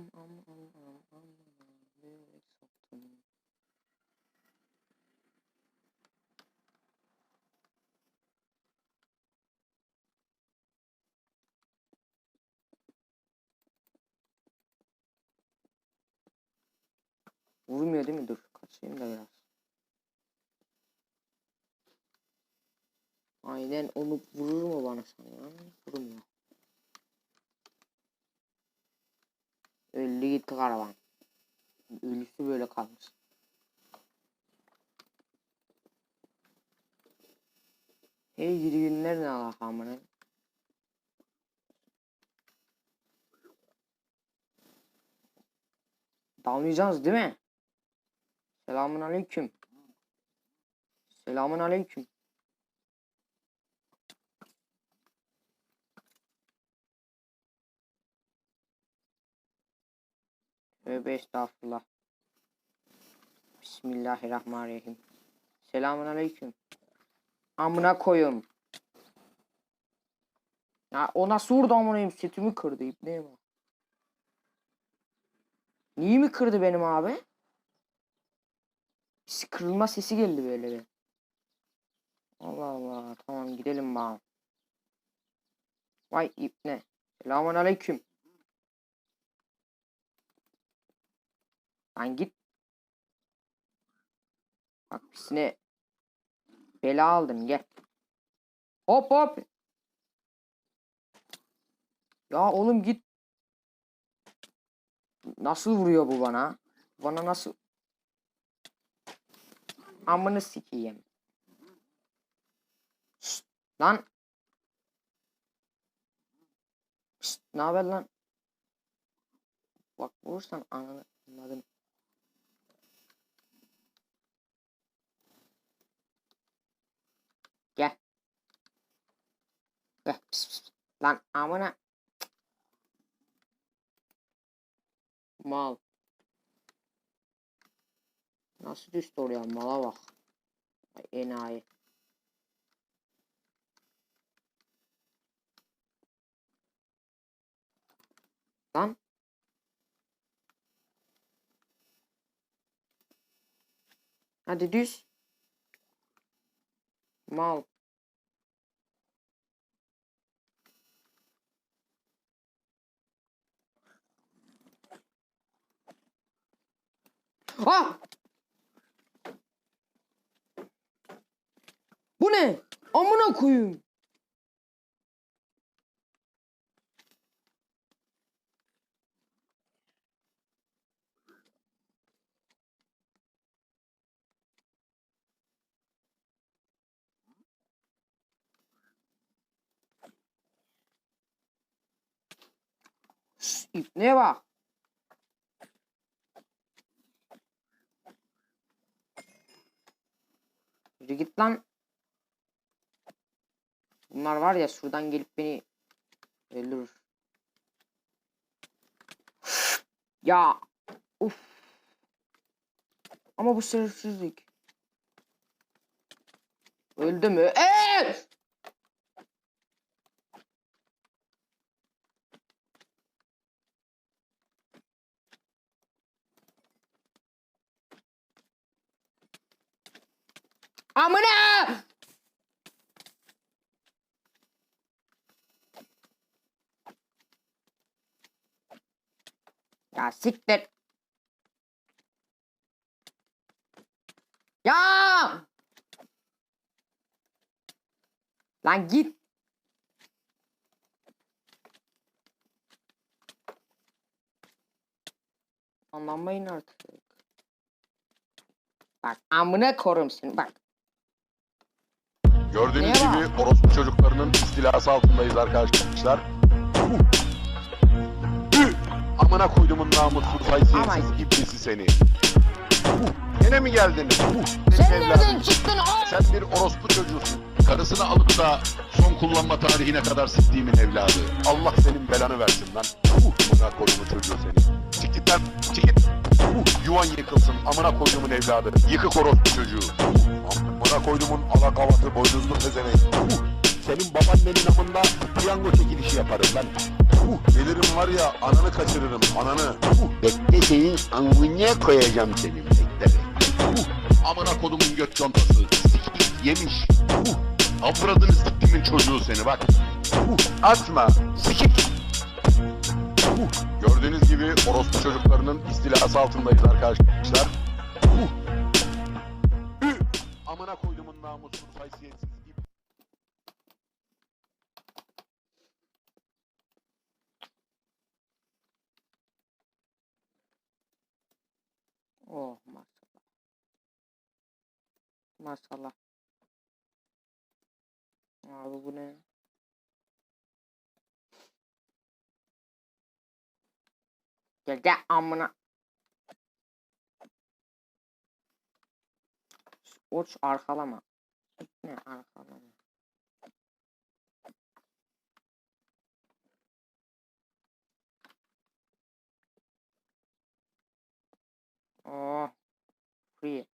Am am am am am börek soktum. Vurmuyor değil mi? Dur kaçayım da biraz. Aynen onu vurur mu bana sanıyorsun? Vurmuyor. Öldü gitti karavan. Ölüsü böyle kalmış. Hey gidi günler ne alaka amına? Dalmayacağız değil mi? Selamun aleyküm. Selamun aleyküm. Tövbe estağfurullah. Bismillahirrahmanirrahim. Selamun aleyküm. Amına koyum. Ya o nasıl vurdu amına koyayım? Setimi kırdı ipneye bak. Niye mi kırdı benim abi? Bir kırılma sesi geldi böyle bir. Allah Allah. Tamam gidelim bana. Vay ipne. Selamun aleyküm. Lan git. Bak pisine bela aldın gel. Hop hop. Ya oğlum git. Nasıl vuruyor bu bana? Bana nasıl? Amını sikeyim. Şşt, lan. Şşt, ne haber lan? Bak vurursan anladım. Gel. Gel. Pis, pis. Lan amına. Mal. Nasıl düştü oraya mala bak. Ay enayi. Lan. Hadi düz. Mal. Ah! Bu ne? Amına koyayım. İpneye bak. Yürü git lan. Bunlar var ya şuradan gelip beni öldürür. ya. Uf. Ama bu şerefsizlik. Öldü mü? Evet. Amına! Ya siktir. Ya! Lan git. Anlamayın artık. Bak amına korum seni bak. Gördüğünüz Neye gibi orospu çocuklarının istilası altındayız arkadaşlar. Amına koydumun namussuz haysiyetsiz Aman. iblisi seni. Gene mi geldin? Huh. Sen Senin nereden çıktın? Sen bir orospu çocuğusun. Karısını alıp da son kullanma tarihine kadar siktiğimin evladı. Allah senin belanı versin lan. Amına koydumun çocuğu seni. Çık git lan. Çık git. Yuvan yıkılsın. Amına koydumun evladı. Yıkık orospu çocuğu. Amına koydumun alakavatı boynuzlu pezevenk. Huh. Senin babaannenin amında piyango çekilişi yaparım lan. Huh. Uh, gelirim var ya ananı kaçırırım ananı. Uh, Bekle senin amına koyacağım seni bekle bekle. amına kodumun göt contası. Sikik yemiş. Uh, avradını siktimin çocuğu seni bak. Uh, atma. Sikik. Gördüğünüz gibi orospu çocuklarının istilası altındayız arkadaşlar. Amına koydumun namussuz haysiyetsiz gibi. Oh maşallah. Maşallah. Abi bu ne? Gel gel amına. Uç arkalama. Ne arkalama? Oh. Free.